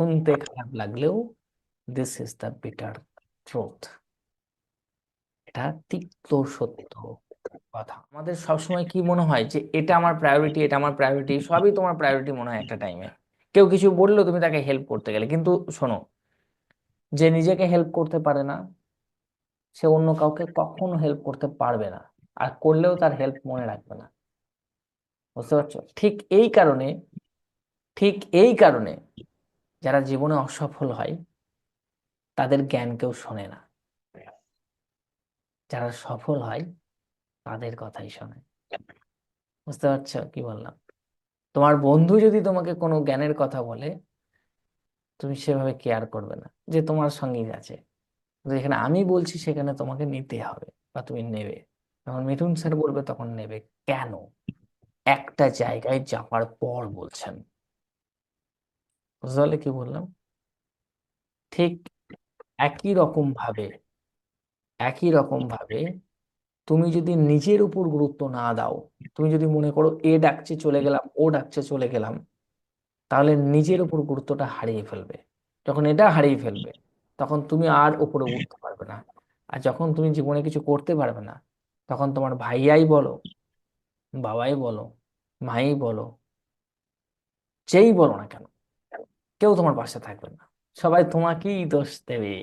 শুনতে খারাপ লাগলেও this is the bitter truth এটা তিক্ত সত্য কথা। আমাদের সবসময় কি মনে হয় যে এটা আমার প্রায়োরিটি এটা আমার প্রায়োরিটি সবই তোমার প্রায়োরিটি মনে হয় একটা টাইমে কেউ কিছু বলল তুমি তাকে হেল্প করতে গেলে। কিন্তু শোনো, যে নিজেকে হেল্প করতে পারে না, সে অন্য কাউকে কখনো হেল্প করতে পারবে না। আর করলেও তার হেল্প মনে রাখবে না। বুঝতে পারছ? ঠিক এই কারণে, ঠিক এই কারণে যারা জীবনে অসফল হয়, তাদের জ্ঞান কেউ শোনে না। যারা সফল হয়, তাদের কথাই শোনে। বুঝতে পারছ কি বললাম? তোমার বন্ধু যদি তোমাকে কোনো জ্ঞানের কথা বলে, তুমি সেভাবে কেয়ার করবে না যে তোমার সঙ্গেই আছে। যেখানে আমি বলছি, সেখানে তোমাকে নিতে হবে বা তুমি নেবে। যখন মিঠুন স্যার বলবে, তখন নেবে। কেন? একটা জায়গায় যাওয়ার পর বলছেন। বুঝতে কি বললাম? ঠিক একই রকম ভাবে, একই রকম ভাবে তুমি যদি নিজের উপর গুরুত্ব না দাও, তুমি যদি মনে করো এ ডাকছে চলে গেলাম, ও ডাকছে চলে গেলাম, তাহলে নিজের উপর গুরুত্বটা হারিয়ে ফেলবে। যখন এটা হারিয়ে ফেলবে, তখন তুমি আর উপরে উঠতে পারবে না। আর যখন তুমি জীবনে কিছু করতে পারবে না, তখন তোমার ভাইয়াই বলো, বাবাই বলো, মাই বলো, যেই বলো না কেন কেউ তোমার পাশে থাকবে না। সবাই তোমাকেই দোষ দেবে।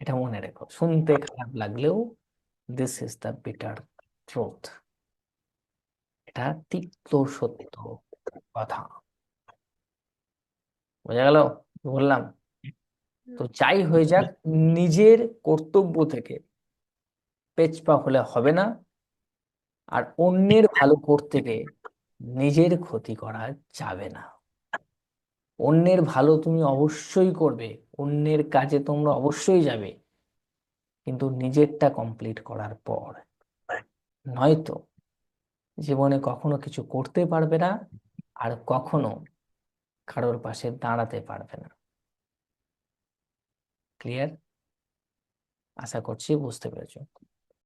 এটা মনে রেখো। শুনতে খারাপ লাগলেও this is the bitter truth এটা তিক্ত সত্য কথা। বোঝা গেল? বললাম। তো যাই হয়ে যাক, নিজের কর্তব্য থেকে পেছপা হলে হবে না, আর অন্যের ভালো করতে নিজের ক্ষতি করা যাবে না। অন্যের ভালো তুমি অবশ্যই করবে, অন্যের কাজে তোমরা অবশ্যই যাবে, কিন্তু নিজেরটা কমপ্লিট করার পর। নয়তো জীবনে কখনো কিছু করতে পারবে না আর কখনো কারোর পাশে দাঁড়াতে পারবে না। ক্লিয়ার আশা করছি বুঝতে পেরেছ।